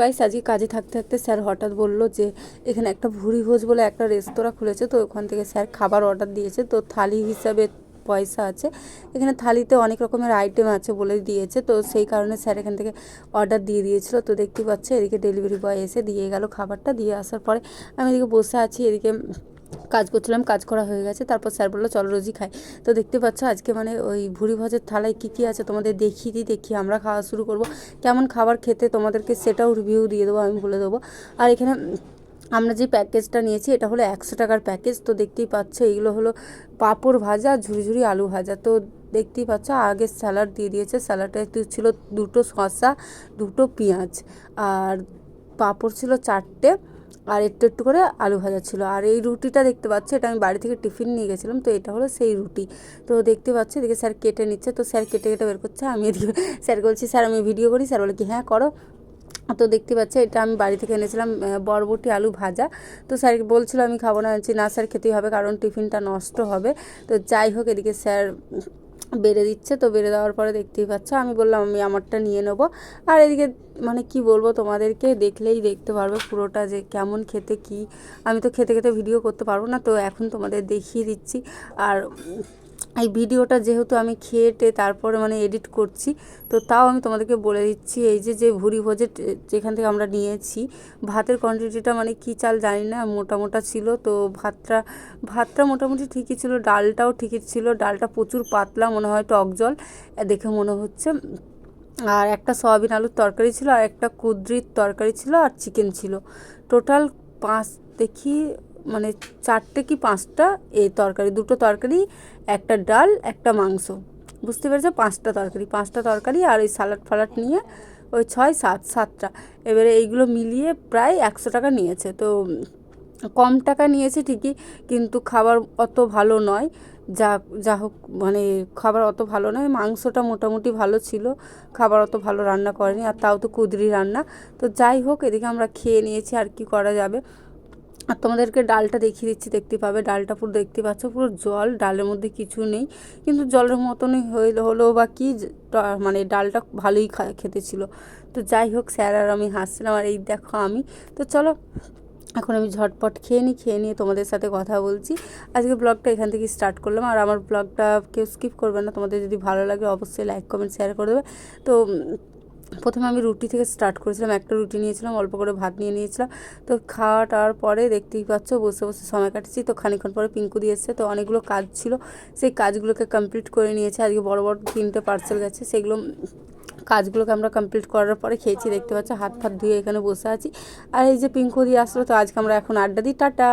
Guys আজকে কাজে থাকতে থাকতে স্যার হঠাৎ বলল যে, এখানে একটা ভুরি ভোজ বলে একটা রেস্তোরাঁ খুলেছে, তো ওখান থেকে স্যার খাবার অর্ডার দিয়েছে। তো থালি হিসাবে পয়সা আছে। এখানে থালিতে অনেক রকমের আইটেম আছে বলে দিয়েছে, তো সেই কারণে স্যার এখান থেকে অর্ডার দিয়ে দিয়েছিল। তো দেখতে পাচ্ছে, এদিকে ডেলিভারি বয় এসে দিয়ে গেল খাবারটা, দিয়ে আসার পরে আমি এদিকে বসে আছি, এদিকে কাজ করছিলাম, কাজ করা হয়ে গেছে, তারপর স্যার বলল, চলো রোজই খাই। তো দেখতে পাচ্ছ আজকে মানে ওই ভুড়ি ভাজের থালায় কী কী আছে তোমাদের দেখিয়ে দিই, দেখি আমরা খাওয়া শুরু করব। কেমন খাবার খেতে তোমাদেরকে সেটাও রিভিউ দিয়ে দেবো, আমি বলে দেবো। আর এখানে আমরা যে প্যাকেজটা নিয়েছি, এটা হলো একশো টাকার প্যাকেজ তো দেখতেই পাচ্ছ এইগুলো হলো পাঁপড় ভাজা ঝুড়ি আলু ভাজা। তো দেখতেই পাচ্ছ, আগে স্যালাড দিয়ে দিয়েছে। স্যালাডে ছিল দুটো শসা, দুটো পেঁয়াজ। আর পাঁপড় ছিল চারটে। আর একটু একটু করে আলু ভাজা ছিল। আর এই রুটিটা দেখতে পাচ্ছ, এটা আমি বাড়ি থেকে টিফিন নিয়ে গেছিলাম, তো এটা হলো সেই রুটি। তো দেখতে পাচ্ছ, এদিকে স্যার কেটে নিচ্ছে, তো স্যার কেটে কেটে বের করছে। আমি এদিকে স্যারকে বলছি, স্যার, আমি ভিডিও করি। স্যার বলে কি হ্যাঁ করো। তো দেখতে পাচ্ছে, এটা আমি বাড়ি থেকে এনেছিলাম বরবটি আলু ভাজা। তো স্যার বলছিল, আমি খাব না। না স্যার, খেতেই হবে, কারণ টিফিনটা নষ্ট হবে। তো যাই হোক, এদিকে স্যার বেড়ে দিচ্ছে, তো বেড়ে দেওয়ার পরে দেখতেই পাচ্ছ, আমি বললাম, আমি আমারটা নিয়ে নেব। আর এদিকে মানে কি বলব তোমাদেরকে, দেখলেই দেখতে পারবে পুরোটা যে কেমন খেতে, কি, আমি তো খেতে খেতে ভিডিও করতে পারব না, তো এখন তোমাদের দেখিয়ে দিচ্ছি। আর এই ভিডিওটা যেহেতু আমি খেয়ে টে তারপরে মানে এডিট করছি, তো তাও আমি তোমাদেরকে বলে দিচ্ছি, এই যে যে ভুরি ভোজে যেখান থেকে আমরা নিয়েছি, ভাতের কোয়ান্টিটিটা মানে কী চাল জানি না, মোটা মোটা ছিল, তো ভাতটা ভাতটা মোটামুটি ঠিকই ছিল, ডালটাও ঠিকই ছিল, ডালটা প্রচুর পাতলা মনে হয় টক জল দেখে মনে হচ্ছে। আর একটা সয়াবিন আলুর তরকারি ছিল, আর একটা কুদ্রির তরকারি ছিল, আর চিকেন ছিল। টোটাল পাঁচ, দেখি মানে চারটে কি পাঁচটা? এই তরকারি, দুটো তরকারি, একটা ডাল, একটা মাংস। বুঝতে পেরেছ? পাঁচটা তরকারি পাঁচটা তরকারি আর ওই সালাড ফালাড নিয়ে ওই ছয়, সাত, সাতটা। এবারে এইগুলো মিলিয়ে প্রায় একশো টাকা নিয়েছে। তো কম টাকা নিয়েছে ঠিকই, কিন্তু খাবার অত ভালো নয়। যা যা হোক মানে খাবার অত ভালো নয়। মাংসটা মোটামুটি ভালো ছিল। খাবার অত ভালো রান্না করেনি। আর তাও তো কুদরি রান্না। তো যাই হোক, এদিকে আমরা খেয়ে নিয়েছি আর কি করা যাবে। আর তোমাদেরকে ডালটা দেখিয়ে দিচ্ছি, দেখতে পাবে? ডালটা পুরো দেখতে পাচ্ছ, পুরো জল, ডালের মধ্যে কিছু নেই। কিন্তু জলের মতনই হইল, হলো বা কি মানে ডালটা ভালোই খেতে ছিল। তো যাই হোক, স্যার আর আমি হাসছিলাম, আর এই দেখো আমি। তো চলো, এখন আমি ঝটপট খেয়ে নিই, খেয়ে নিয়ে তোমাদের সাথে কথা বলছি। আজকে ব্লগটা এখান থেকে স্টার্ট করলাম, আর আমার ব্লগটা কেউ স্কিপ করবে না। তোমাদের যদি ভালো লাগে, অবশ্যই লাইক, কমেন্ট, শেয়ার করে দেবে। তো প্রথমে আমি রুটি থেকে স্টার্ট করেছিলাম, একটা রুটি নিয়েছিলাম, অল্প করে ভাত নিয়ে নিয়েছিলাম। তো খাওয়া টাওয়ার পরে দেখতেই পাচ্ছ, বসে বসে সময় কাটাচ্ছি। তো খানিক্ষণ পরে পিঙ্কু দিয়ে এসছে, তো অনেকগুলো কাজ ছিল। সেই কাজগুলোকে কমপ্লিট করে নিয়েছে। আজকে বড় বড় তিনটে পার্সেল গেছে। সেগুলো কাজগুলোকে আমরা কমপ্লিট করার পরে খেয়েছি। দেখতে পাচ্ছ, হাত ফাত ধুয়ে এখানে বসে আছি। আর এই যে পিঙ্কু দিয়ে আসলো, তো আজকে আমরা এখন আড্ডা দিই। টাটা!